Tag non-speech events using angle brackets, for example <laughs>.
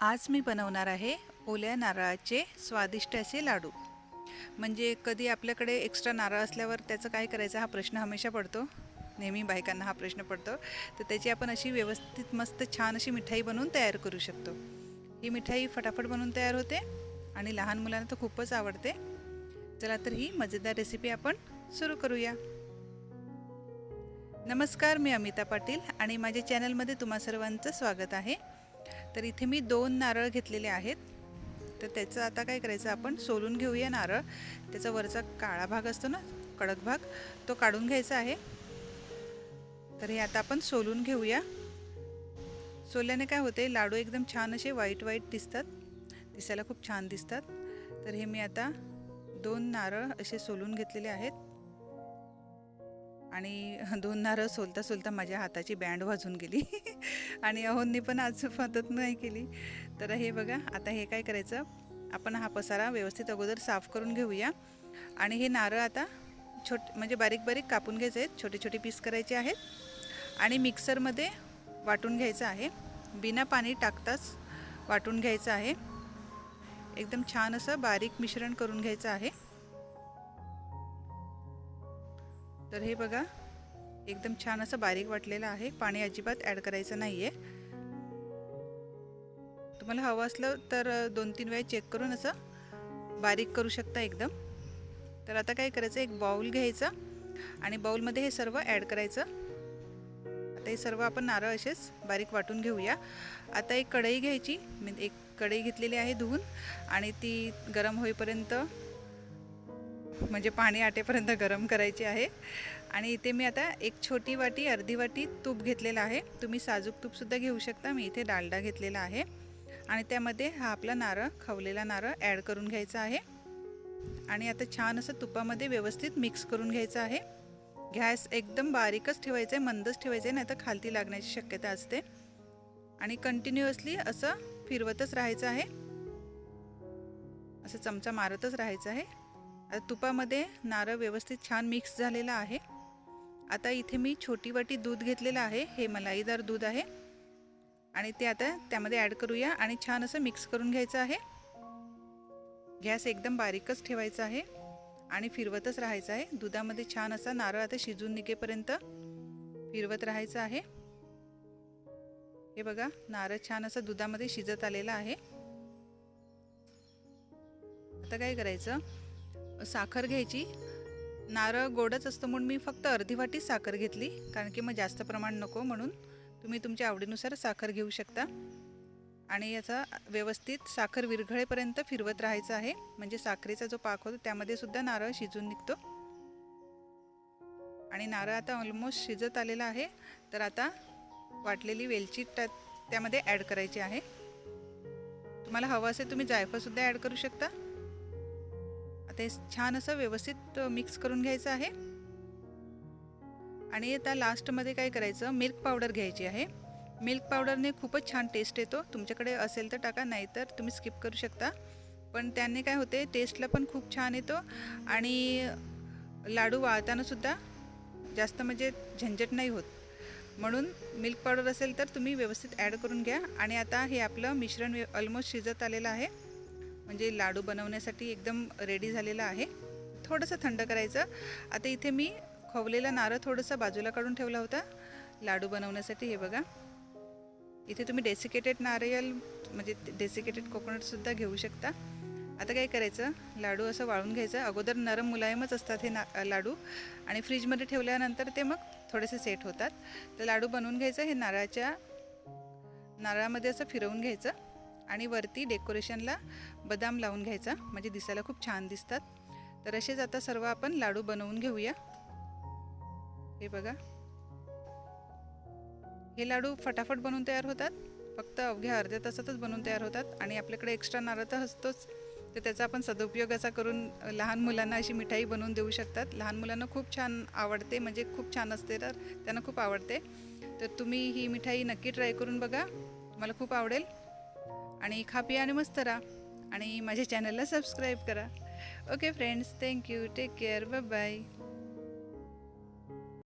आज मी बनवणार आहे ओल्या नारळाचे स्वादिष्ट असे लाडू. म्हणजे कधी आपल्याकडे एक्स्ट्रा नारळ असल्यावर त्याचं काय करायचं हा प्रश्न हमेशा पडतो. नेहमी बायकांना हा प्रश्न पडतो. तर त्याची आपण अशी व्यवस्थित मस्त छान अशी मिठाई बनवून तयार करू शकतो. ही मिठाई फटाफट बनवून तयार होते आणि लहान मुलांना तर खूपच आवडते. चला तर ही मजेदार रेसिपी आपण सुरू करूया. नमस्कार मी अमिता पाटील आणि माझ्या चॅनलमध्ये तुम्हा सर्वांचं स्वागत आहे. तर इथे मी दोन नारळ घेतलेले आहेत. तर त्याचं आता काय करायचं आपण सोलून घेऊया नारळ. त्याचा वरचा काळा भाग असतो ना कडक भाग तो काढून घ्यायचा आहे. तर हे आता आपण सोलून घेऊया. सोल्याने काय होते लाडू एकदम छान असे व्हाईट व्हाईट दिसतात. दिसायला खूप छान दिसतात. तर हे मी आता दोन नारळ असे सोलून घेतलेले आहेत. आणि दोन नारळ सोलता सोलता माझ्या हाताची बँड वाजून गेली. <laughs> आणि अहोंनी पण आज मदत नाही केली. तर हे बघा आता हे काय करायचं? आपण हा पसारा व्यवस्थित अगोदर साफ करून घेऊया. आणि हे नारळ आता छोट म्हणजे बारीक बारीक कापून घ्यायचे आहेत. छोटे छोटे पीस करायचे आहेत. आणि मिक्सरमध्ये वाटून घ्यायचं आहे. बिना पाणी टाकताच वाटून घ्यायचं आहे. एकदम छान असं बारीक मिश्रण करून घ्यायचं आहे. तर हे बघा एकदम छान असं बारीक वाटलेलं आहे. पाणी अजिबात ॲड करायचं नाही आहे तुम्हाला हवं असलं तर दोन तीन वेळा चेक करून असं बारीक करू शकता एकदम. तर आता काय करायचं एक बाऊल घ्यायचा आणि बाऊलमध्ये हे सर्व ॲड करायचं. आता हे सर्व आपण नारळ असेच बारीक वाटून घेऊया. आता एक कढई घ्यायची मी एक कढई घेतलेली आहे धुवून आणि ती गरम होईपर्यंत म्हणजे पाणी आटेपर्यंत गरम करायची आहे. आणि इथे मी आता एक छोटी वाटी अर्धी वाटी तूप घेतलेलं आहे. तुम्ही साजूक तूपसुद्धा घेऊ शकता. मी इथे डालडा घेतलेला आहे. आणि त्यामध्ये हा आपला नारळ खवलेला नारळ ॲड करून घ्यायचा आहे. आणि आता छान असं तुपामध्ये व्यवस्थित मिक्स करून घ्यायचं आहे. गॅस एकदम बारीकच ठेवायचं आहे मंदच ठेवायचं आहे नाही तर खालती लागण्याची शक्यता असते. आणि कंटिन्युअसली असं फिरवतच राहायचं आहे. असं चमचा मारतच राहायचं आहे. तुपामध्ये नारळ व्यवस्थित छान मिक्स झालेला आहे. आता इथे मी छोटी वाटी दूध घेतलेलं आहे. हे मलाईदार दूध आहे. आणि ते आता त्यामध्ये ॲड करूया आणि छान असं मिक्स करून घ्यायचं आहे. गॅस एकदम बारीकच ठेवायचा आहे. आणि फिरवतच राहायचं आहे. दुधामध्ये छान असा नारळ आता शिजून निघेपर्यंत फिरवत राहायचं आहे. हे बघा नारळ छान असं दुधामध्ये शिजत आलेला आहे. आता काय करायचं? साखर घ्यायची. नारळ गोडच असतं म्हणून मी फक्त अर्धी वाटी साखर घेतली. कारण की मग जास्त प्रमाण नको म्हणून तुम्ही तुमच्या आवडीनुसार साखर घेऊ शकता. आणि याचा व्यवस्थित साखर विरघळेपर्यंत फिरवत राहायचं आहे. म्हणजे साखरेचा जो पाक होतो त्यामध्ये सुद्धा नारळ शिजून निघतो. आणि नारळ आता ऑलमोस्ट शिजत आलेला आहे. तर आता वाटलेली वेलची त्या त्यामध्ये ॲड करायची आहे. तुम्हाला हवं असेल तुम्ही जायफळसुद्धा ॲड करू शकता. ते छान असं व्यवस्थित मिक्स करून घ्यायचं आहे. आणि आता लास्टमध्ये काय करायचं? मिल्क पावडर घ्यायची आहे. मिल्क पावडरने खूपच छान टेस्ट येतो. तुमच्याकडे असेल तर टाका नाही तर तुम्ही स्किप करू शकता. पण त्याने काय होते टेस्टला पण खूप छान येतो. आणि लाडू वाळतानासुद्धा जास्त म्हणजे झंझट नाही होत. म्हणून मिल्क पावडर असेल तर तुम्ही व्यवस्थित ॲड करून घ्या. आणि आता हे आपलं मिश्रण ऑलमोस्ट शिजत आलेलं आहे. म्हणजे लाडू बनवण्यासाठी एकदम रेडी झालेलं आहे. थोडंसं थंड करायचं. आता इथे मी खवलेला नारळ थोडंसं बाजूला काढून ठेवला होता. लाडू बनवण्यासाठी हे बघा. इथे तुम्ही डेसिकेटेड नारियल म्हणजे डेसिकेटेड कोकोनटसुद्धा घेऊ शकता. आता काय करायचं? लाडू असं वाळून घ्यायचं. अगोदर नरम मुलायमच असतात हे ना लाडू. आणि फ्रीजमध्ये ठेवल्यानंतर ते मग थोडेसे सेट होतात. तर लाडू बनवून घ्यायचं. हे नारळाच्या नारळामध्ये असं फिरवून घ्यायचं. आणि वरती डेकोरेशनला बदाम लावून घ्यायचा. म्हणजे दिसायला खूप छान दिसतात. तर असेच आता सर्व आपण लाडू बनवून घेऊया. हे बघा. हे लाडू फटाफट बनवून तयार होतात. फक्त अवघ्या अर्ध्या तासातच बनवून तयार होतात. आणि आपल्याकडे एक्स्ट्रा नारळ तर असतोच. तर त्याचा आपण सदुपयोग असा करून लहान मुलांना अशी मिठाई बनवून देऊ शकतात. लहान मुलांना खूप छान आवडते. म्हणजे खूप छान असते तर त्यांना खूप आवडते. तर तुम्ही ही मिठाई नक्की ट्राय करून बघा. तुम्हाला खूप आवडेल. आणि खा पिया आणि मस्त राहा. आणि माझ्या चॅनलला सबस्क्राईब करा. Okay friends thank you take care bye bye